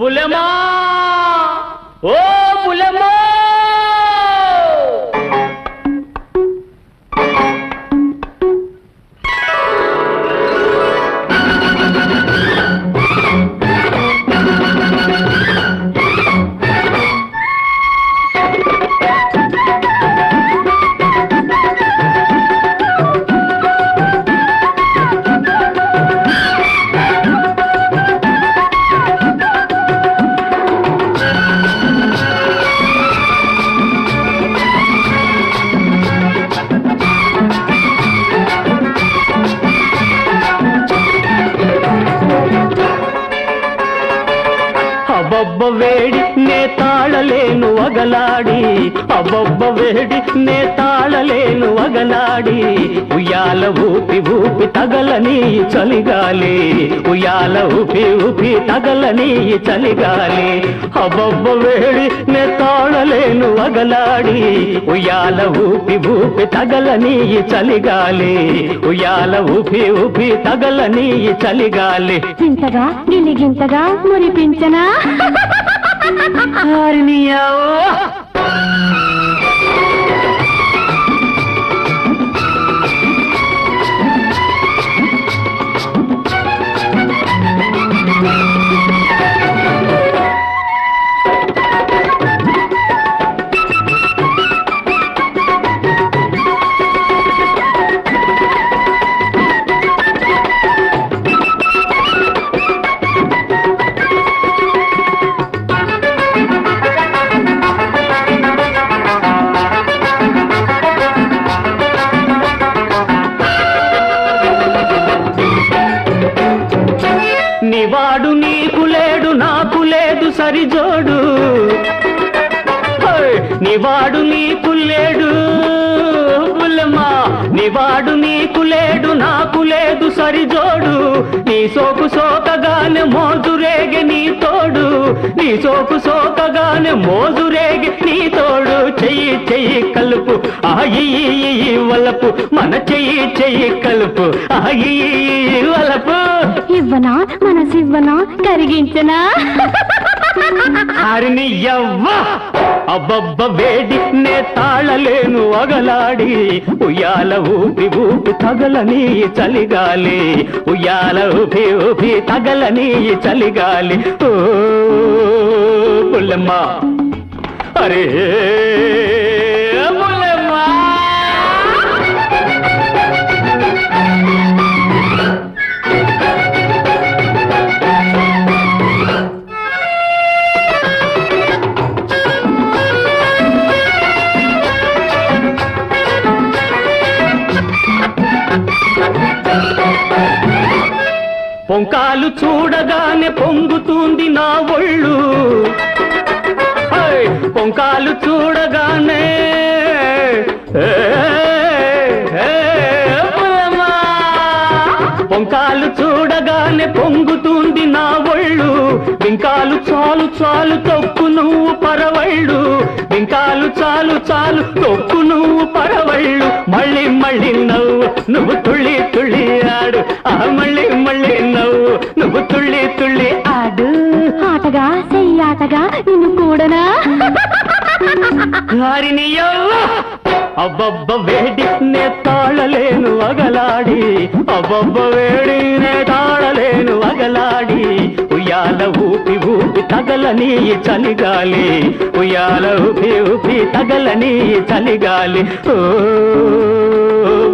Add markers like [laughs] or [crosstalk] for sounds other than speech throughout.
బులమా ఓ బులమా అబ్బబ్బ వేడి తాళలేను వగలాడి అబ్బొబ్బ వేడి నే తాళలేను వగలాడి. ఉయ్యాల ఊపి ఊపి తగలని చలిగాలి ఉయ్యాల ఊపి ఊపి తగలని చలిగాలి. అబ్బొబ్బ వేడి నే తాళలేను వగలాడి ఉయ్యాల ఊపి ఊపి తగలని చలిగాలి. ఉయ్యాల ఊపి ఊపి తగలని చలిగాలి. గింతగా గిలిగింతగా మురిపించనా? [laughs] Arniyao! Oh! నివాడు నీకు లేడు నాకు లేదు సరిజోడు. నివాడు నీకు లేడు. నివాడు నీకు లేడు నాకు లేదు సరిజోడు. నీ సోకు సోకగానే మోజురేగే నీ తోడు. నీ సోకు సోకగానే మోజురేగే నీ తోడు. చెయ్యి చెయ్యి కలుపు ఆయి వలపు. మన చెయ్యి చెయ్యి కలుపు ఆయి వలపు. కరిగించనా? హరిని యవ్వ అబ్బబ్బ వేడి నే తాళలేను అగలాడి. ఉయ్యాల ఊపి ఊపి తగలని చలిగాలి. ఉయ్యాల ఊపి ఊపి తగలని చలిగాలి. ఓ పుల్లమ్మ! అరే! పొంకాలు చూడగానే పొంగుతుంది నా ఒళ్ళు. పొంకాలు చూడగానే పొంకాలు చూడగానే పొంగుతుంది నా ఒళ్ళు. వింకాలు చాలు చాలు తొక్కు నువ్వు పరవళ్ళు. వింకాలు చాలు చాలు తొక్కు నువ్వు పరవళ్ళు. మళ్ళీ మళ్ళీ నవ్వు నువ్వు తుళ్ళి తుళ్ళి ఆడు. ఆ మళ్ళీ తాతగా నిన్ను కూడనా? హరిని అబ్బబ్బ వేడి తాళలేను అగలాడి. అబ్బబ్బ వేడి తాళలేను అగలాడి. ఉయ్యాల ఊపి ఊపి తగలని చలిగాలి ఉయ్యాల ఊపి ఊపి తగలని చలిగాలి ఓ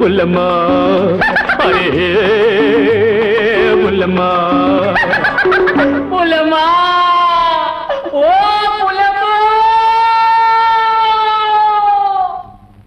బుల్లమ్మా. అరే బుల్లమ్మా.